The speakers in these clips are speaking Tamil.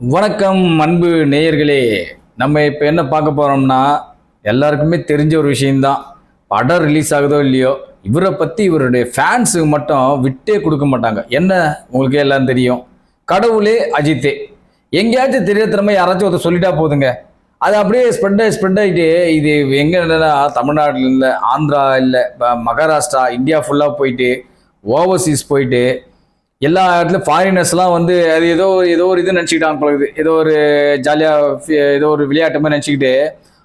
வணக்கம் அன்பு நேயர்களே. நம்ம இப்போ என்ன பார்க்க போகிறோம்னா எல்லாருக்குமே தெரிஞ்ச ஒரு விஷயம்தான். படம் ரிலீஸ் ஆகுதோ இல்லையோ இவரை பற்றி இவருடைய ஃபேன்ஸுக்கு மட்டும் விட்டே கொடுக்க மாட்டாங்க. என்ன உங்களுக்கே எல்லாம் தெரியும்? கடவுளே அஜித்தே. எங்கேயாச்சும் தெரியாதனமா யாராச்சும் ஒருத்தர் சொல்லிட்டா போதுங்க. அது அப்படியே ஸ்ப்ரெட் ஆகி ஸ்ப்ரெட் ஆகிட்டு இது எங்கே என்னன்னா தமிழ்நாட்டில் இல்லை ஆந்திரா இல்லை மகாராஷ்டிரா இந்தியா ஃபுல்லாக போயிட்டு ஓவர்சீஸ் போயிட்டு எல்லா இடத்துலையும் ஃபாரினர்ஸ்லாம் வந்து அது ஏதோ ஏதோ ஒரு இது நினச்சிக்கிட்டாங்க பழகுது ஏதோ ஒரு ஜாலியாக ஏதோ ஒரு விளையாட்டு மாதிரி நினச்சிக்கிட்டு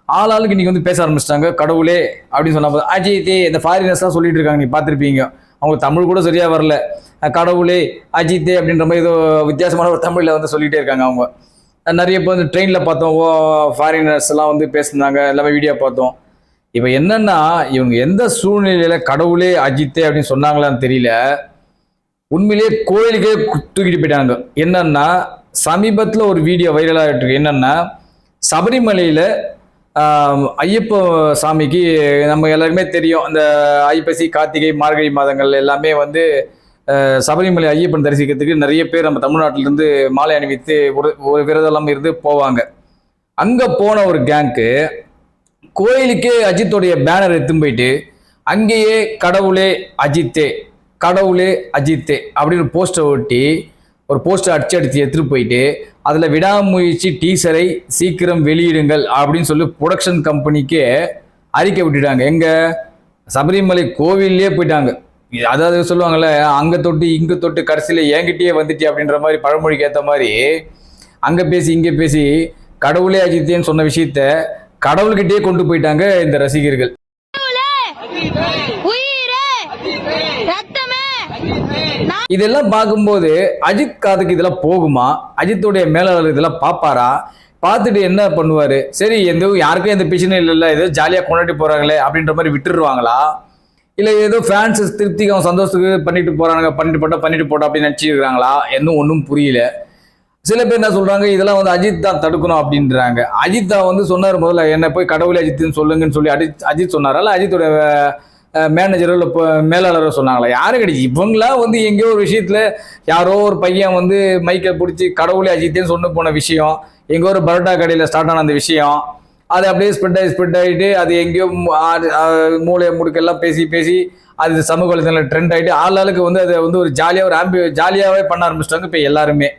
ஆள் ஆளுக்கு இன்னைக்கு வந்து பேச ஆரம்பிச்சிட்டாங்க. கடவுளே அப்படின்னு சொன்னால் போது அஜித் இந்த ஃபாரினர்ஸ்லாம் சொல்லிட்டு இருக்காங்க நீ பார்த்துருப்பீங்க. அவங்க தமிழ் கூட சரியாக வரல. கடவுளே அஜித் அப்படின்ற மாதிரி ஏதோ வித்தியாசமான ஒரு தமிழில் வந்து சொல்லிகிட்டே இருக்காங்க அவங்க. நிறைய இப்போ வந்து ட்ரெயினில் பார்த்தோம். ஓ ஃபாரினர்ஸ்லாம் வந்து பேசுனாங்க எல்லாமே வீடியோ பார்த்தோம். இப்போ என்னென்னா இவங்க எந்த சூழ்நிலையில் கடவுளே அஜித்தே அப்படின்னு சொன்னாங்களான்னு தெரியல. உண்மையிலேயே கோயிலுக்கே தூக்கிட்டு போயிட்டாங்க. என்னன்னா சமீபத்தில் ஒரு வீடியோ வைரலாக இருக்கு என்னன்னா சபரிமலையில் ஐயப்ப சாமிக்கு நம்ம எல்லாருக்குமே தெரியும். அந்த ஐப்பசி கார்த்திகை மார்கழி மாதங்கள் எல்லாமே வந்து சபரிமலை ஐயப்பன் தரிசிக்கிறதுக்கு நிறைய பேர் நம்ம தமிழ்நாட்டிலேருந்து மாலை அணிவித்து ஒரு ஒரு இருந்து போவாங்க. அங்கே போன ஒரு கேங்க்கு கோயிலுக்கே அஜித்தோடைய பேனர் எடுத்துன்னு போயிட்டு அங்கேயே கடவுளே அஜித்தே கடவுளே அஜித்தே அப்படின்னு போஸ்டர் ஒட்டி ஒரு போஸ்டர் அடிச்சு அடித்து எடுத்துகிட்டு போயிட்டு அதில் விடாமுயற்சி டீசரை சீக்கிரம் வெளியிடுங்கள் அப்படின்னு சொல்லி ப்ரொடக்ஷன் கம்பெனிக்கு அறிக்கை விட்டுட்டாங்க. எங்கள் சபரிமலை கோவில்லே போயிட்டாங்க. அதாவது சொல்லுவாங்கள்ல அங்கே தொட்டு இங்கே தொட்டு கடைசியில் என்கிட்டயே வந்துட்டு அப்படின்ற மாதிரி பழமொழிக்கு ஏற்ற மாதிரி அங்கே பேசி இங்கே பேசி கடவுளே அஜித்தேன்னு சொன்ன விஷயத்த கடவுள்கிட்டயே கொண்டு போயிட்டாங்க இந்த ரசிகர்கள். இதெல்லாம் பார்க்கும்போது அஜித் காதுக்கு இதெல்லாம் போகுமா? அஜித்துடைய மேலாளர் இதெல்லாம் பார்ப்பாரா? பார்த்துட்டு என்ன பண்ணுவார்? சரி எந்த யாருக்கும் எந்த பிரச்சனையும் இல்லைல்ல ஏதோ ஜாலியாக கொண்டாடி போகிறாங்களே அப்படின்ற மாதிரி விட்டுருவாங்களா? இல்லை ஏதோ ஃபேன்ஸ் திருப்திக்கு அவன் சந்தோஷத்துக்கு பண்ணிட்டு போகிறாங்க பண்ணிட்டு போட்டா பண்ணிட்டு போட்டா அப்படின்னு நினச்சிருக்கிறாங்களா இன்னும் ஒன்றும் புரியல. சில பேர் என்ன சொல்கிறாங்க இதெல்லாம் வந்து அஜித் தான் தடுக்கணும் அப்படின்றாங்க. அஜித் தான் வந்து சொன்னார் முதல்ல என்ன போய் கடவுளே அஜித்னு சொல்லுங்கன்னு சொல்லி அஜித் அஜித் சொன்னாரா? இல்லை அஜித்தோட மேனேஜரோ இல்லை மேலாளரோ சொன்னாங்களா? யாரும் கிடைச்சி? இவங்களா வந்து எங்கேயோ ஒரு விஷயத்தில் யாரோ ஒரு பையன் வந்து மைக்கை பிடிச்சி கடவுளே அஜித்தேன்னு சொன்ன போன விஷயம் எங்கோ ஒரு பரோட்டா கடையில் ஸ்டார்ட் ஆன அந்த விஷயம் அது அப்படியே ஸ்ப்ரெட் ஆகி ஸ்ப்ரெட் ஆகிட்டு அது எங்கேயோ மூளை முடுக்கெல்லாம் பேசி பேசி அது சமூக வலைதளத்தில் ட்ரெண்ட் ஆகிட்டு ஆள் ஆளுக்கு வந்து அதை வந்து ஒரு ஜாலியாக ஒரு ஆம்பி ஜாலியாகவே பண்ண ஆரம்பிச்சிட்டாங்க இப்போ எல்லாருமே.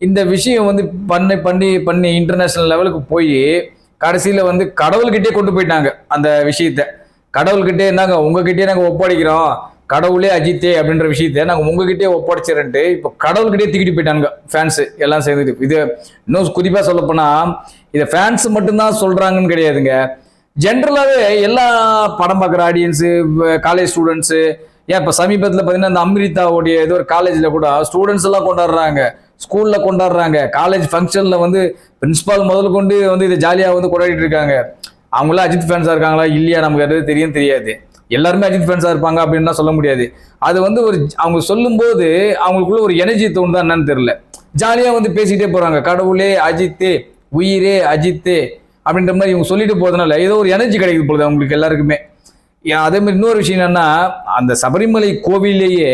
இந்த விஷயம் வந்து பண்ணி பண்ணி பண்ணி இன்டர்நேஷ்னல் லெவலுக்கு போய் கடைசியில் வந்து கடவுள்கிட்டே கொண்டு போயிட்டாங்க அந்த விஷயத்தை. கடவுள்கிட்டே நாங்க உங்ககிட்டயே நாங்கள் ஒப்படைக்கிறோம். கடவுளே அஜித்தே அப்படின்ற விஷயத்த நாங்கள் உங்ககிட்டே ஒப்படைச்சிரன்ட்டு இப்போ கடவுள்கிட்டே திக்கிட்டு போயிட்டாங்க ஃபேன்ஸு எல்லாம் சேர்ந்துட்டு இது. இன்னும் குறிப்பாக சொல்லப்போனால் இதை ஃபேன்ஸ் மட்டும்தான் சொல்கிறாங்கன்னு கிடையாதுங்க. ஜென்ரலாகவே எல்லா படம் பார்க்குற ஆடியன்ஸு காலேஜ் ஸ்டூடெண்ட்ஸு ஏன் இப்போ சமீபத்தில் பார்த்தீங்கன்னா இந்த அம்ரிதாவுடைய ஏதோ ஒரு காலேஜில் கூட ஸ்டூடெண்ட்ஸ் எல்லாம் கொண்டாடுறாங்க. ஸ்கூலில் கொண்டாடுறாங்க. காலேஜ் ஃபங்க்ஷனில் வந்து பிரின்ஸிபால் முதல் கொண்டு வந்து இதை ஜாலியாக வந்து கொண்டாடிட்டு இருக்காங்க. அவங்களாம் அஜித் ஃபேன்ஸாக இருக்காங்களா இல்லையா நமக்கு அது தெரியும் தெரியாது. எல்லாருமே அஜித் ஃபேன்ஸாக இருப்பாங்க அப்படின்லாம் சொல்ல முடியாது. அது வந்து ஒரு அவங்க சொல்லும்போது அவங்களுக்குள்ள ஒரு எனர்ஜி தோணுதா என்னன்னு தெரியல. ஜாலியாக வந்து பேசிக்கிட்டே போகிறாங்க கடவுளே அஜித்து உயிரே அஜித்தே அப்படின்ற மாதிரி இவங்க சொல்லிட்டு போகிறதுனால ஏதோ ஒரு எனர்ஜி கிடைக்குது போகுது அவங்களுக்கு எல்லாருக்குமே. அதே மாதிரி இன்னொரு விஷயம் என்னன்னா அந்த சபரிமலை கோவிலேயே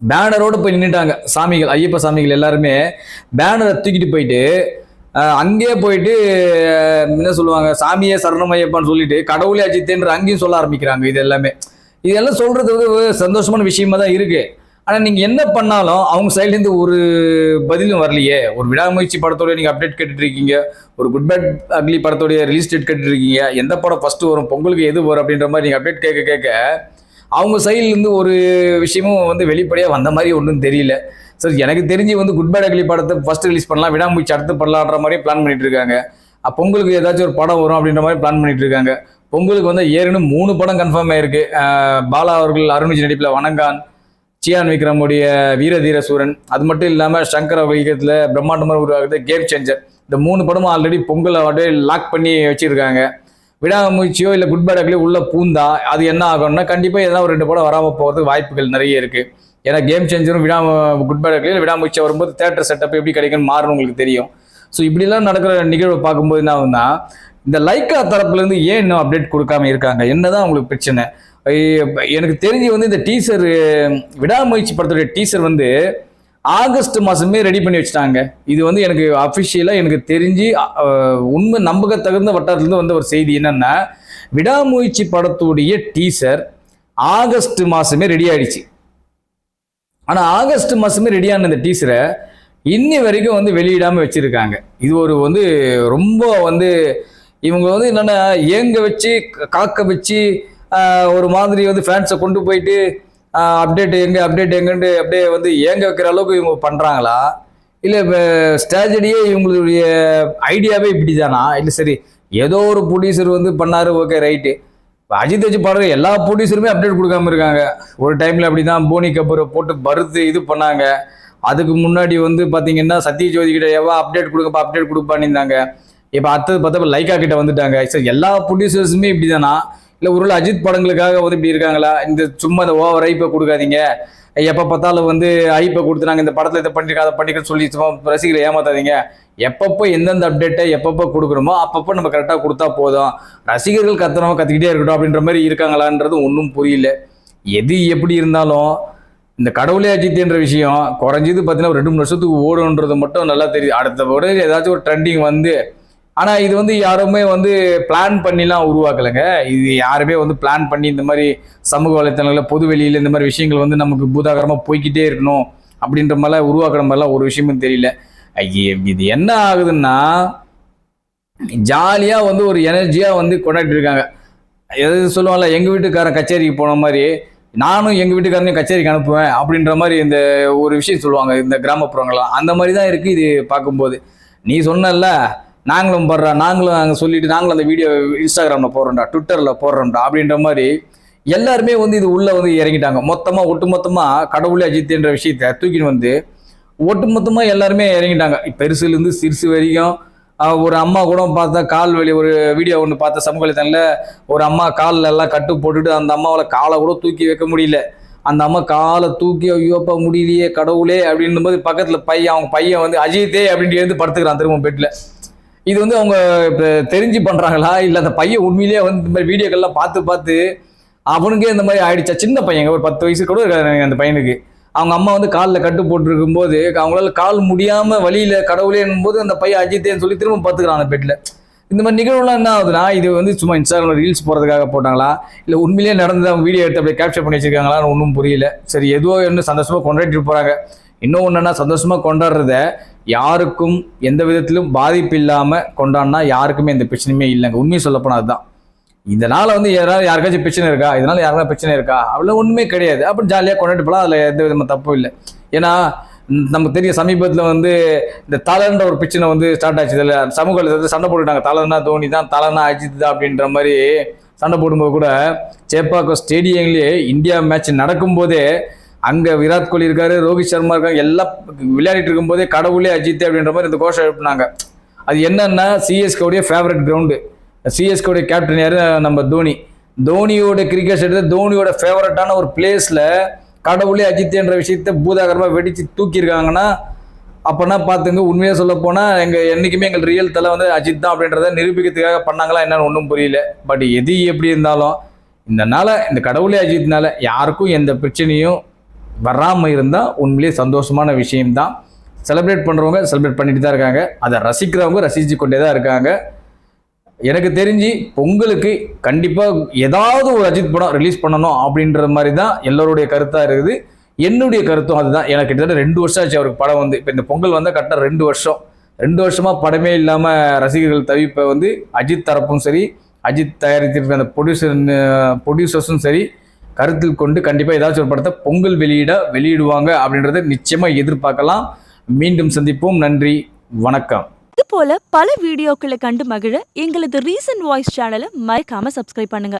பேனரோடு போய் நின்றுட்டாங்க சாமிகள் ஐயப்ப சாமிகள் எல்லாருமே. பேனரை தூக்கிட்டு போயிட்டு அங்கேயே போயிட்டு என்ன சொல்லுவாங்க சாமியே சரணமையப்பான்னு சொல்லிட்டு கடவுளே அஜித்தேன்ற அங்கேயும் சொல்ல ஆரம்பிக்கிறாங்க இது எல்லாமே. இதெல்லாம் சொல்றது வந்து சந்தோஷமான விஷயமா தான் இருக்கு. ஆனால் நீங்கள் என்ன பண்ணாலும் அவங்க சைட்லேருந்து ஒரு பதிலும் வரலையே. ஒரு விடாமுயற்சி படத்தோடய நீங்கள் அப்டேட் கேட்டுட்டு இருக்கீங்க ஒரு குட் பேட் அக்லி படத்தோடைய ரிலீஸ் டேட் கேட்டுட்டு இருக்கீங்க எந்த படம் ஃபஸ்ட்டு வரும் பொங்கலுக்கு எது வரும் அப்படின்ற மாதிரி நீங்கள் அப்டேட் கேட்க கேட்க அவங்க சைட்லேருந்து ஒரு விஷயமும் வந்து வெளிப்படையாக வந்த மாதிரி ஒன்றும் தெரியல. சார் எனக்கு தெரிஞ்சு வந்து குட் பை அக்லி படத்தை ஃபர்ஸ்ட் ரிலீஸ் பண்ணலாம். விடாமுயற்சி அடுத்து பண்ணலான்ற மாதிரி பிளான் பண்ணிட்டு இருக்காங்க. பொங்கலுக்கு ஏதாச்சும் ஒரு படம் வரும் அப்படின்ற மாதிரி பிளான் பண்ணிட்டு இருக்காங்க. பொங்கலுக்கு வந்து ஏற்கனவே மூணு படம் கன்ஃபார்ம் ஆயிருக்கு. பாலா அவர்கள் அருண்விஜய் நடிப்பில் வணங்கான் சியான் விக்ரமுடைய வீரதீர சூரன். அது மட்டும் இல்லாமல் சங்கர வைக்கத்தில் பிரம்மாண்டமாக உருவாகிறது கேம் சேஞ்சர் இந்த மூணு படமும் ஆல்ரெடி பொங்கல் அப்படியே லாக் பண்ணி வச்சுருக்காங்க. விடாமுயற்சியோ இல்லை குட் பேட் உள்ளே உள்ள பூந்தா அது என்ன ஆகும்னா கண்டிப்பாக எதனா ஒரு ரெண்டு படம் வராமல் போகிறதுக்கு வாய்ப்புகள் நிறைய இருக்குது ஏன்னா கேம் சேஞ்சரும் விடா குட் பேட் கிளியர் விடாமுயற்சி வரும்போது தேட்டர் செட்டப் எப்படி கிடைக்குன்னு மாறும் உங்களுக்கு தெரியும். ஸோ இப்படிலாம் நடக்கிற நிகழ்வை பார்க்கும்போது என்ன ஆகுதுன்னா இந்த லைக்கா தரப்புலேருந்து ஏன் இன்னும் அப்டேட் கொடுக்காம இருக்காங்க? என்னதான் உங்களுக்கு பிரச்சனை? எனக்கு தெரிஞ்சு வந்து இந்த டீசர் விடாமுயற்சி படத்துடைய டீசர் வந்து ஆகஸ்ட் மாதமே ரெடி பண்ணி வச்சுட்டாங்க. இது வந்து எனக்கு அஃபிஷியலாக எனக்கு தெரிஞ்சு உண்மை நம்பக தகுந்த வட்டாரத்துலேருந்து வந்த ஒரு செய்தி என்னென்னா விடாமுயற்சி படத்துடைய டீசர் ஆகஸ்ட் மாதமே ரெடி ஆயிடுச்சு. ஆனால் ஆகஸ்ட் மாதமே ரெடியான இந்த டீசரை இன்னி வரைக்கும் வந்து வெளியிடாமல் வச்சுருக்காங்க. இது ஒரு வந்து ரொம்ப வந்து இவங்க வந்து என்னென்னா ஏங்க வச்சு காக்க வச்சு ஒரு மாதிரி வந்து ஃபேன்ஸை கொண்டு போயிட்டு அப்டேட் எங்கே அப்டேட் எங்கன்ட்டு அப்படியே வந்து ஏங்க வைக்கிற அளவுக்கு இவங்க பண்ணுறாங்களா இல்லை ஸ்ட்ராட்டஜியே இவங்களுடைய ஐடியாவே இப்படி தானா இல்லை சரி ஏதோ ஒரு ப்ரொடியூசர் வந்து பண்ணாரு ஓகே ரைட்டு இப்போ அஜித் வச்சு பாடுற எல்லா ப்ரொடியூசருமே அப்டேட் கொடுக்காம இருக்காங்க. ஒரு டைம்ல அப்படிதான் போனி கபூரை போட்டு பருத்து இது பண்ணாங்க. அதுக்கு முன்னாடி வந்து பார்த்தீங்கன்னா சத்திய ஜோதி கிட்ட எவ்வளோ அப்டேட் கொடுக்கப்பா அப்டேட் கொடுப்பான்னு இருந்தாங்க இப்போ அடுத்தது பார்த்தப்ப லைக்கா கிட்ட வந்துட்டாங்க. சார் எல்லா ப்ரொடியூசர்ஸுமே இப்படிதானா? இல்லை ஒரு அஜித் படங்களுக்காக வந்து இப்படி இருக்காங்களா? இந்த சும்மா இந்த ஓவர் ஐப்பை கொடுக்காதீங்க. எப்போ பார்த்தாலும் வந்து ஐப்பை கொடுத்து நாங்கள் இந்த படத்தில் இதை பண்ணிருக்கோம் அதை சொல்லி சும்மா ரசிகரை ஏமாத்தாதீங்க. எப்பப்போ எந்தெந்த அப்டேட்டை எப்பப்போ கொடுக்குறோமோ அப்பப்போ நம்ம கரெக்டாக கொடுத்தா போதும். ரசிகர்கள் கத்துறவங்க கற்றுக்கிட்டே இருக்கட்டும் அப்படின்ற மாதிரி இருக்காங்களான்றது ஒன்றும் புரியல. எது எப்படி இருந்தாலும் இந்த கடவுளே அஜித்ன்ற விஷயம் குறைஞ்சது பார்த்தீங்கன்னா ஒரு ரெண்டு மூணு வருஷத்துக்கு ஓடுன்றது மட்டும் நல்லா தெரியுது. அடுத்த உடனே ஏதாச்சும் ஒரு ட்ரெண்டிங் வந்து ஆனால் இது வந்து யாருமே வந்து பிளான் பண்ணிலாம் உருவாக்கலைங்க. இது யாருமே வந்து பிளான் பண்ணி இந்த மாதிரி சமூக வலைத்தளங்களில் பொது வெளியில் இந்த மாதிரி விஷயங்கள் வந்து நமக்கு பூதாகரமாக போய்க்கிட்டே இருக்கணும் அப்படின்ற மாதிரிலாம் உருவாக்குற மாதிரிலாம் ஒரு விஷயமும் தெரியல. ஐயே இது என்ன ஆகுதுன்னா ஜாலியாக வந்து ஒரு எனர்ஜியாக வந்து கொண்டாடிட்டு இருக்காங்க. எது சொல்லுவாங்கல்ல எங்கள் வீட்டுக்காரன் கச்சேரிக்கு போன மாதிரி நானும் எங்கள் வீட்டுக்காரனையும் கச்சேரிக்கு அனுப்புவேன் அப்படின்ற மாதிரி இந்த ஒரு விஷயம் சொல்லுவாங்க இந்த கிராமப்புறங்கள்லாம். அந்த மாதிரி தான் இருக்குது இது பார்க்கும்போது. நீ சொன்னல நாங்களும் போடுறோம் நாங்களும் அங்கே சொல்லிட்டு நாங்களும் அந்த வீடியோ இன்ஸ்டாகிராமில் போடுறோம்டா ட்விட்டரில் போடுறோம்டா அப்படின்ற மாதிரி எல்லாருமே வந்து இது உள்ளே வந்து இறங்கிட்டாங்க. மொத்தமாக ஒட்டுமொத்தமாக கடவுளே அஜித்ன்ற விஷயத்தை தூக்கின்னு வந்து ஒட்டுமொத்தமாக எல்லாருமே இறங்கிட்டாங்க. பெருசுலேருந்து சிறுசு வரைக்கும் ஒரு அம்மா கூட பார்த்தா கால் வலி ஒரு வீடியோ ஒன்று பார்த்த சமூக வலைத்தளத்தில் ஒரு அம்மா காலில் எல்லாம் கட்டு போட்டுட்டு அந்த அம்மாவில் காலை கூட தூக்கி வைக்க முடியல. அந்த அம்மா காலை தூக்கி ஐயோப்பா முடியலையே கடவுளே அப்படின்னும் போது பக்கத்தில் பையன் அவங்க பையன் வந்து அஜித்தே அப்படின்ட்டு வந்து படுத்துக்கிறான் திரும்ப பெட்டில் இது வந்து அவங்க இப்போ தெரிஞ்சு பண்ணுறாங்களா இல்லை அந்த பையன் உண்மையிலேயே வந்து இந்த மாதிரி வீடியோக்கள்லாம் பார்த்து பார்த்து அவனுக்கே இந்த மாதிரி ஆயிடுச்சா? சின்ன பையன் ஒரு பத்து வயசு கூட இருக்காது அந்த பையனுக்கு. அவங்க அம்மா வந்து காலில் கட்டு போட்டிருக்கும் போது அவங்களால கால் முடியாம வழியில கடவுளேன்னும் போது அந்த பையன் அஜித்தேன்னு சொல்லி திரும்ப பார்த்துக்கிறான் அந்த பெட்ல. இந்த மாதிரி நிகழ்வுலாம் என்ன ஆகுதுன்னா இது வந்து சும்மா இன்ஸ்டாகிராம் ரீல்ஸ் போகிறதுக்காக போட்டாங்களா? இல்லை உண்மையிலேயே நடந்து அவங்க வீடியோ எடுத்து அப்படியே கேப்சர் பண்ணி வச்சிருக்காங்களான்னு ஒன்றும் புரியல. சரி எதுவோ என்ன சந்தோஷமாக கொண்டாடிட்டு போகிறாங்க இன்னும் ஒன்றுன்னா சந்தோஷமாக கொண்டாடுறத யாருக்கும் எந்த விதத்திலும் பாதிப்பு இல்லாமல் கொண்டாடினா யாருக்குமே எந்த பிரச்சனையுமே இல்லைங்க. உண்மையை சொல்லப்போனால் அதுதான். இதனால் வந்து யாராவது யாருக்காச்சும் பிரச்சனை இருக்கா? இதனால் யாருக்காவது பிரச்சனை இருக்கா? அவ்வளோ ஒன்றுமே கிடையாது. அப்படி ஜாலியாக கொண்டாடி போகலாம் அதில் எந்த விதமாக தப்பும் இல்லை. ஏன்னா நமக்கு தெரியும் சமீபத்தில் வந்து இந்த தலன்ற ஒரு பிரச்சனை வந்து ஸ்டார்ட் ஆச்சு. இதில் சமூக வந்து சண்டை போட்டுட்டாங்க தலன்னா தோனி தான் தலன்னா அஜித் தான் அப்படின்ற மாதிரி சண்டை போடும்போது கூட சேப்பாக்கம் ஸ்டேடியம்லேயே இந்தியா மேட்ச் நடக்கும்போதே அங்கே விராட் கோலி இருக்காரு ரோஹித் சர்மா இருக்காங்க எல்லாம் விளையாடிட்டு இருக்கும்போதே கடவுளே அஜித் அப்படின்ற மாதிரி இந்த கோஷம் எழுப்பினாங்க. அது என்னன்னா சிஎஸ்கோடைய ஃபேவரட் கிரவுண்டு சிஎஸ்கோடைய கேப்டன் யார்? நம்ம தோனி. தோனியோட கிரிக்கெட் எடுத்து தோனியோட ஃபேவரட்டான ஒரு பிளேஸில் கடவுளே அஜித் என்ற விஷயத்த பூதாகரமாக வெடித்து தூக்கியிருக்காங்கன்னா அப்போனா பார்த்துங்க உண்மையாக சொல்ல போனால் எங்கள் என்றைக்குமே எங்கள் ரியல் தலை வந்து அஜித் தான் அப்படின்றத நிரூபிக்கிறதுக்காக பண்ணாங்களா என்னன்னு ஒன்றும் புரியல. பட் எது எப்படி இருந்தாலும் இந்த நாள இந்த கடவுளே அஜித்னால யாருக்கும் எந்த பிரச்சனையும் வராமல் இருந்தால் உண்மையிலேயே சந்தோஷமான விஷயம்தான். செலிப்ரேட் பண்ணுறவங்க செலிப்ரேட் பண்ணிட்டு தான் இருக்காங்க. அதை ரசிக்கிறவங்க ரசித்து கொண்டே தான் இருக்காங்க. எனக்கு தெரிஞ்சு பொங்கலுக்கு கண்டிப்பாக ஏதாவது ஒரு அஜித் படம் ரிலீஸ் பண்ணணும் அப்படின்ற மாதிரி தான் எல்லோருடைய கருத்தாக இருக்குது. என்னுடைய கருத்தும் அதுதான். எனக்கு கிட்டத்தட்ட ரெண்டு வருஷம் ஆச்சு அவருக்கு படம் வந்து. இப்போ இந்த பொங்கல் வந்தால் கரெக்டாக ரெண்டு வருஷம். ரெண்டு வருஷமாக படமே இல்லாமல் ரசிகர்கள் தவிப்பை வந்து அஜித் தரப்பும் சரி அஜித் தயாரித்திருக்க அந்த ப்ரொடியூசர் ப்ரொடியூசர்ஸும் சரி கருத்தில் கொண்டு கண்டிப்பாக ஏதாச்சும் ஒரு படத்தை பொங்கல் வெளியிட வெளியிடுவாங்க அப்படின்றத நிச்சயமாக எதிர்பார்க்கலாம். மீண்டும் சந்திப்போம். நன்றி. வணக்கம். இது போல பல வீடியோக்களை கண்டு மகிழ எங்களது ரீசன்ட் வாய்ஸ் சேனலை மறக்காம சப்ஸ்கிரைப் பண்ணுங்க.